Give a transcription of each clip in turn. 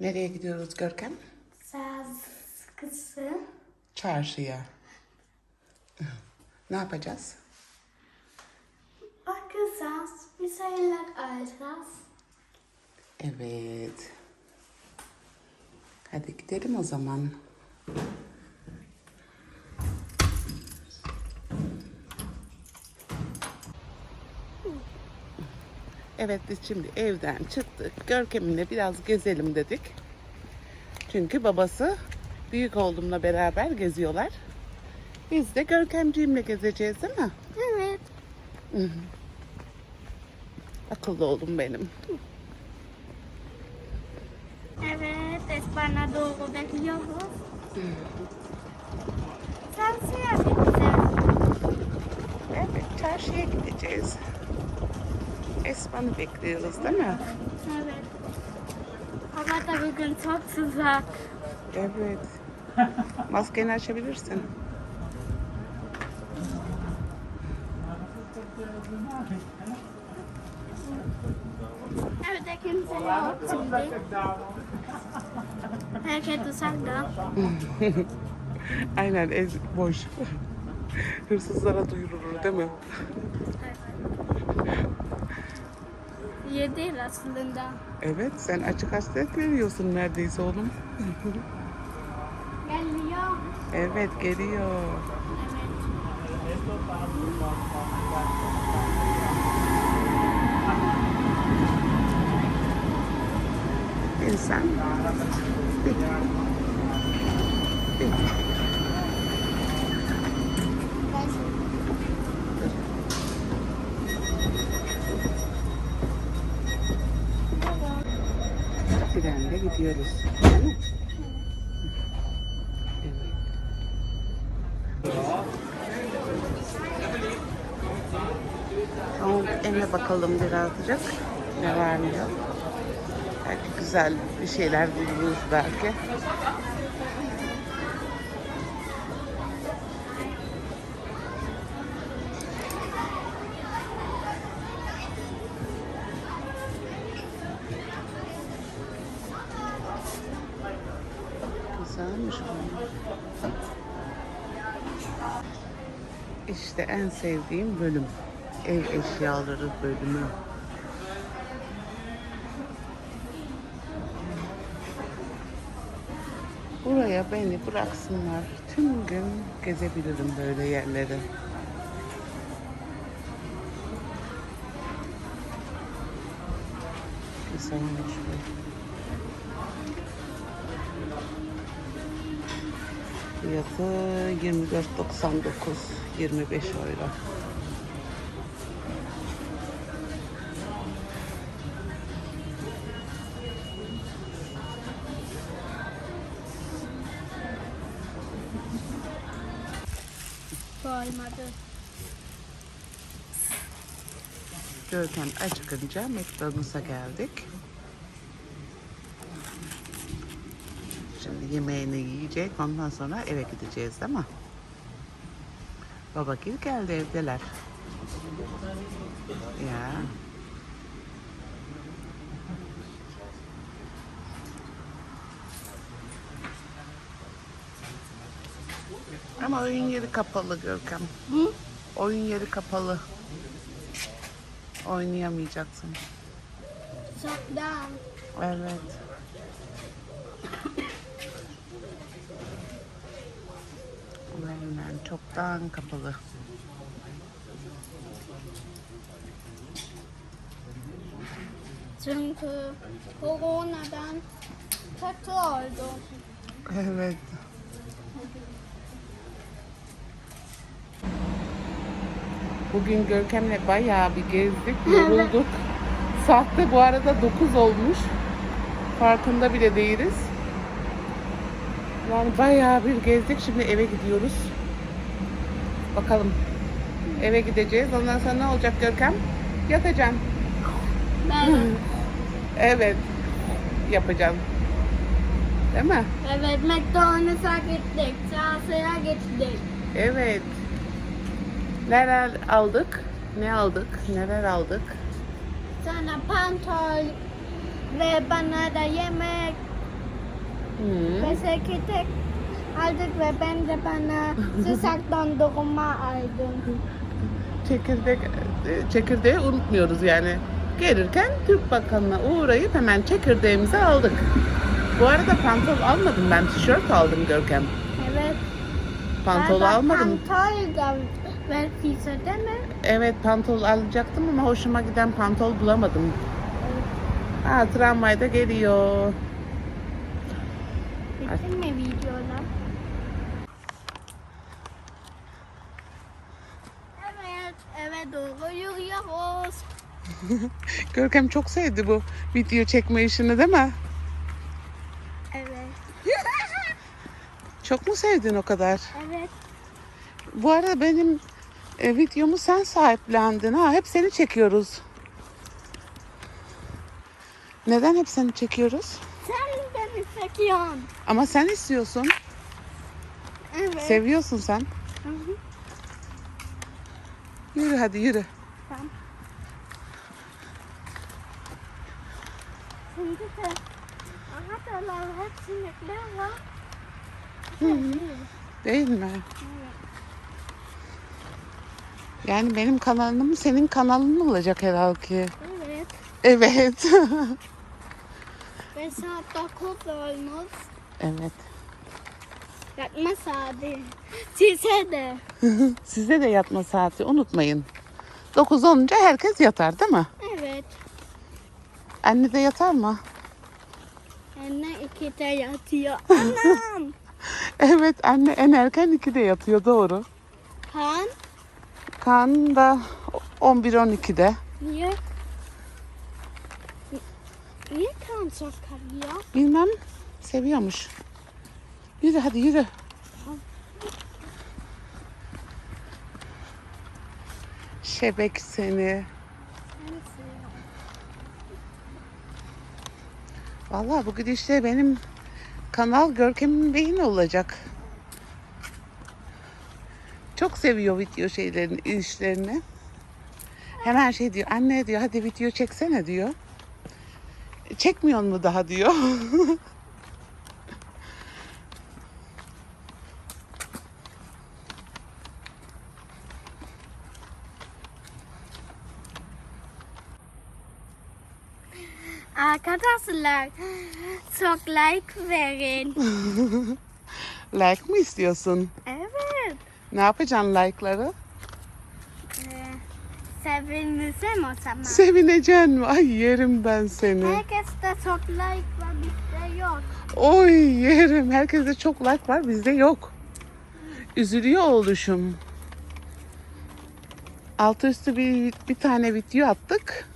Nereye gidiyoruz Görkem? Saz kızı. Çarşıya. Ne yapacağız? Bakacağız. Bir şeyler alacağız. Evet. Hadi gidelim o zaman. Evet biz şimdi evden çıktık. Görkem'le biraz gezelim dedik. Çünkü babası büyük oğlumla beraber geziyorlar. Biz de Görkemciğimle gezeceğiz değil mi? Evet. Akıllı oğlum benim. Evet. Esplanada'ya bekliyoruz. Çarşıya gideceğiz. Evet çarşıya gideceğiz. Esman'ı bekliyoruz değil mi? Evet. Hava da bugün çok sıcak. Evet. Maskeni açabilirsin. Evde kimse yok şimdi. Herkes dışarıda. Aynen ev boş. Hırsızlara duyurulur değil mi? İyi değil aslında. Evet sen açık hasret veriyorsun neredeyse oğlum. Geliyor. Evet geliyor. Evet. İnsan. Bir. Bir. Trenle gidiyoruz. Değil mi? Evet. Ama bakalım birazcık. Ne var ne yok. Belki güzel bir şeyler buluruz belki. İşte en sevdiğim bölüm. Ev eşyaları bölümü. Buraya beni bıraksınlar. Tüm gün gezebilirim böyle yerleri. Güzelmiş bu. Fiyatı 24.99 25 euro. Olmadı. Görkem acıkınca McDonald's'a geldik. Şimdi yemeğini yiyecek. Ondan sonra eve gideceğiz değil mi? Babagil geldi evdeler. Ya. Ama oyun yeri kapalı Görkem. Hı? Oyun yeri kapalı. Oynayamayacaksın. Çoktan. Evet. Aynen çoktan kapalı. Çünkü koronadan kötü oldu. Evet. Bugün Görkem'le bayağı bir gezdik, yorulduk. Saatte bu arada 9 olmuş. Farkında bile değiliz. Yani bayağı bir gezdik. Şimdi eve gidiyoruz. Bakalım. Eve gideceğiz. Ondan sonra ne olacak Görkem? Yatacaksın. Ben, Evet. Yapacağım. Değil mi? evet McDonald's'a gittik. Çarşıya gittik. Evet. Neler aldık? Ne aldık? Neler aldık? Sonra pantol ve bana da yemek Hı. Çekirdek aldık ve ben de bana sıcak dondurma aldım. Çekirdek, e, çekirdeği unutmuyoruz yani. Gelirken Türk Bakanı'na uğrayıp hemen çekirdeğimizi aldık. Bu arada pantol almadım ben tişört aldım Görkem. Evet. Pantol Ben almadım. Pantol da ve tişört mi? Evet pantol alacaktım ama hoşuma giden pantol bulamadım. Aa tramvayda geliyor. Bitti mi videolar? Evet, eve doğru yürüyoruz. Görkem çok sevdi bu video çekme işini değil mi? Evet. Çok mu sevdin o kadar? Evet. Bu arada benim e, videomu sen sahiplendin ha. Hep seni çekiyoruz. Neden hep seni çekiyoruz? Çekiyorsun. Ama sen istiyorsun. Evet. Seviyorsun sen. Hı hı. Yürü hadi yürü. Tamam. Şimdi de anahtarlar hep sinekler var. Değil mi? Yani benim kanalım senin kanalın olacak herhalde. Evet. Evet. Saat 9 olmuş. evet. Yatma saati. Size de. Size de yatma saati unutmayın. 9 olunca herkes yatar değil mi? Evet. Anne de yatar mı? Anne iki de yatıyor. Anam. Evet anne en erken 2'de yatıyor doğru. Han. Kaan da 11-12'de. Niye? Niye çok kalıyor? Bilmem seviyormuş. Yürü hadi yürü. Şebek seni. Vallahi bu gidişle benim kanal Görkem'in beyni olacak. Çok seviyor video şeylerini, işlerini. Hemen şey diyor, anne diyor hadi video çeksene diyor. Çekmiyor mu daha diyor. Arkadaşlar çok like verin. like mı istiyorsun? Evet. Ne yapacaksın like'ları? Sevinmişim o zaman. Sevineceksin mi? Ay yerim ben seni. Herkeste çok like var bizde yok. Oy yerim. Herkeste çok like var bizde yok. Üzülüyor oluşum. Altı üstü bir, bir tane video attık.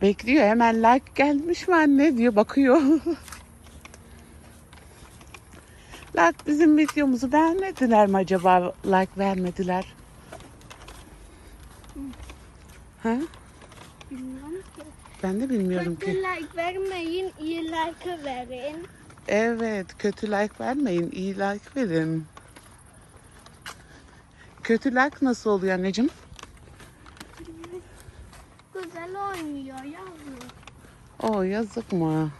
Bekliyor hemen like gelmiş mi anne diyor bakıyor. like bizim videomuzu beğenmediler mi acaba like vermediler? Ha? Bilmiyorum ki. Ben de bilmiyorum Kötü ki. like vermeyin, iyi like verin. Evet, kötü like vermeyin, iyi like verin. Kötü like nasıl oluyor anneciğim? Güzel oynuyor yavrum. O yazık mı?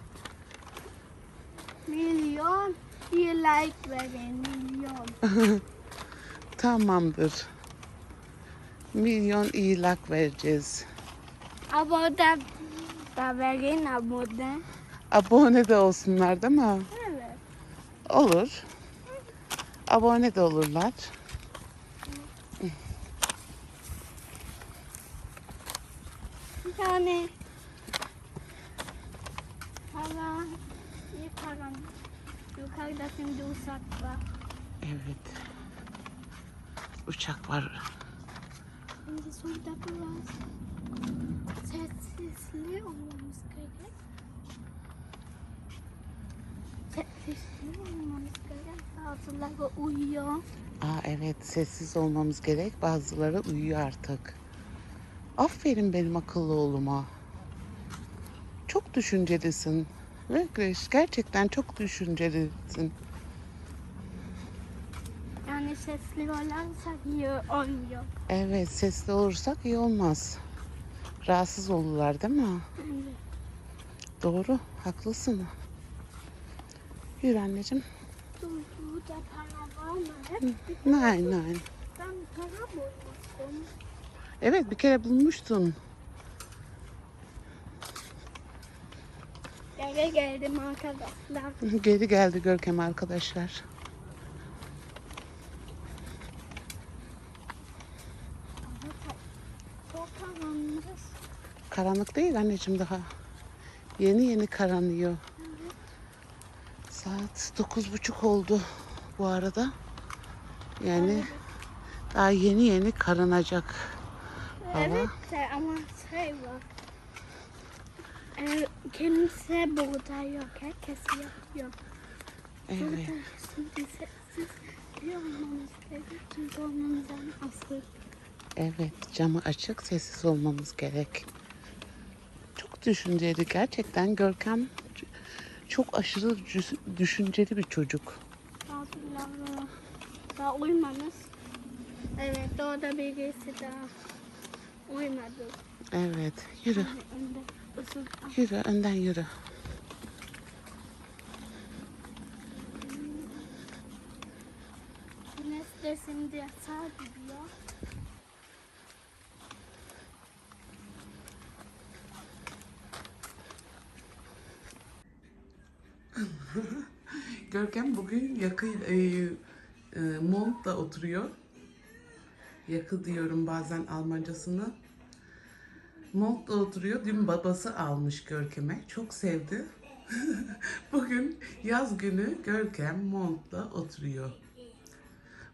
Milyon iyi like verin, milyon. Tamamdır. Milyon like vereceğiz. Abone da verin abone. Abone de olsunlar değil mi? Evet. Olur. Abone de olurlar. Yani para iyi param. Yukarıda şimdi uçak var. Evet. Uçak var. Şimdi şurada biraz sessizli olmamız gerek. Sessizli olmamız gerek. Bazıları uyuyor. Aa evet sessiz olmamız gerek. Bazıları uyuyor artık. Aferin benim akıllı oğluma. Çok düşüncelisin. Gerçekten çok düşüncelisin. Yani sesli olarsa iyi olmuyor. Evet sesli olursak iyi olmaz. Rahatsız olurlar değil mi? Evet. Doğru haklısın. Yürü anneciğim. Dur, burada para var mı? Nein, nein. ben para bulmuştum. Evet bir kere bulmuştun. Eve geldim arkadaşlar. Geri geldi Görkem arkadaşlar. Çok karanlık. Karanlık değil anneciğim daha. Yeni yeni karanlıyor. Saat dokuz buçuk oldu bu arada. Yani daha yeni yeni karanacak. Hava. Evet de ama şey var. Ee, kimse burada yok. Herkes yatıyor. Evet. Burada sessiz bir olmamız gerekiyor. Çünkü olmamızdan asıl. Evet camı açık sessiz olmamız gerek. Düşünceli gerçekten Görkem çok aşırı düşünceli bir çocuk. Daha uyumamış. Evet orada birisi daha uyumadı. Evet yürü yürü önden yürü. güneş de şimdi yatağa gidiyor. Görkem bugün yakı e, e, montla oturuyor. Yakı diyorum bazen Almancasını. Montla oturuyor. Dün babası almış Görkem'e. Çok sevdi. bugün yaz günü Görkem montla oturuyor.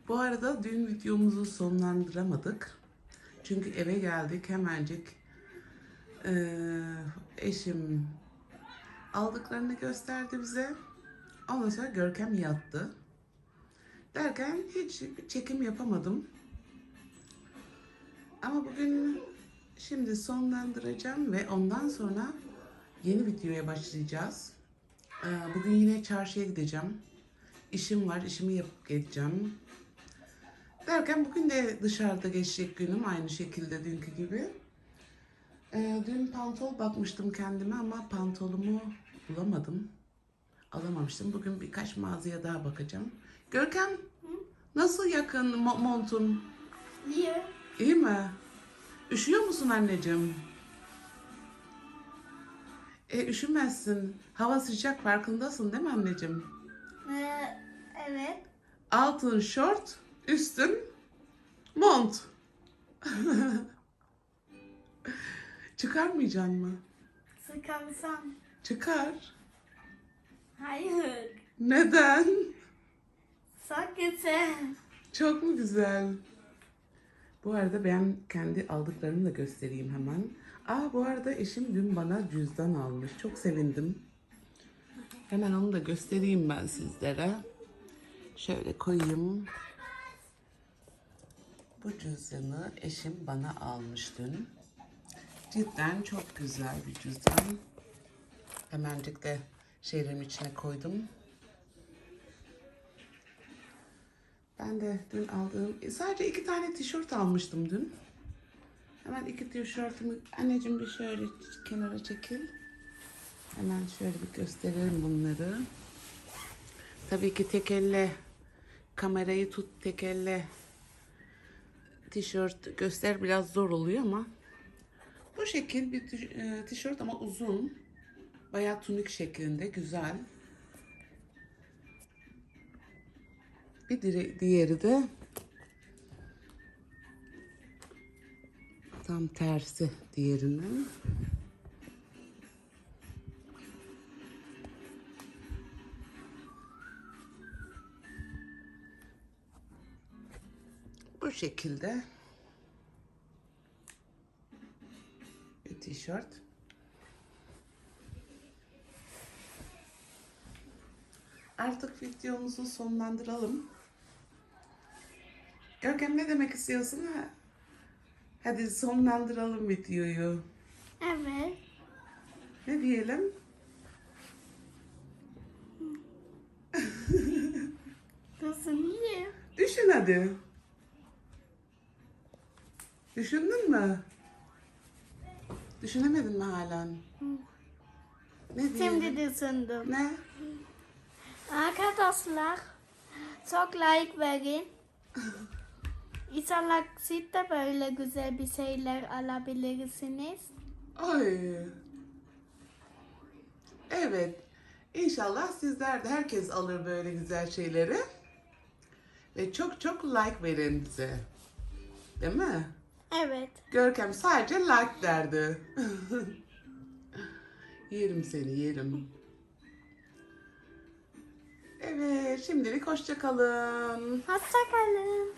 Bu arada dün videomuzu sonlandıramadık. Çünkü eve geldik hemencik. Ee, eşim aldıklarını gösterdi bize. Ondan sonra Görkem yattı. Derken hiç çekim yapamadım. Ama bugün şimdi sonlandıracağım ve ondan sonra yeni videoya başlayacağız. Ee, Bugün yine çarşıya gideceğim. İşim var, işimi yapıp geleceğim. Derken bugün de dışarıda geçecek günüm aynı şekilde dünkü gibi. Ee, dün pantol bakmıştım kendime ama pantolumu bulamadım alamamıştım. Bugün birkaç mağazaya daha bakacağım. Görkem nasıl yakın mo- montun? Niye? İyi mi? Üşüyor musun anneciğim? E üşümezsin. Hava sıcak farkındasın değil mi anneciğim? Ee, evet. Altın şort, üstün mont. Çıkarmayacaksın mı? Sıkansam. Çıkar. Hayır. Neden? Sakısı. Çok mu güzel? Bu arada ben kendi aldıklarımı da göstereyim hemen. Aa bu arada eşim dün bana cüzdan almış. Çok sevindim. Hemen onu da göstereyim ben sizlere. Şöyle koyayım. Bu cüzdanı eşim bana almış dün. Cidden çok güzel bir cüzdan. Hemencik de şeylerin içine koydum. Ben de dün aldığım, sadece iki tane tişört almıştım dün. Hemen iki tişörtümü, anneciğim bir şöyle kenara çekil. Hemen şöyle bir gösterelim bunları. Tabii ki tek elle kamerayı tut, tek elle tişört göster biraz zor oluyor ama bu şekil bir e, tişört ama uzun. Bayağı tunik şeklinde, güzel. Bir diğeri de tam tersi diğerinin. Bu şekilde bir tişört. Artık videomuzu sonlandıralım. Görkem ne demek istiyorsun ha? Hadi sonlandıralım videoyu. Evet. Ne diyelim? Nasıl niye? Düşün hadi. Düşündün mü? Düşünemedin mi halen? Ne diyelim? Şimdi düşündüm. Ne? Arkadaşlar çok like verin. İnşallah siz de böyle güzel bir şeyler alabilirsiniz. Ay. Evet. İnşallah sizler de herkes alır böyle güzel şeyleri. Ve çok çok like verin bize. Değil mi? Evet. Görkem sadece like derdi. yerim seni yerim. Evet şimdilik hoşça kalın. Hoşçakalın.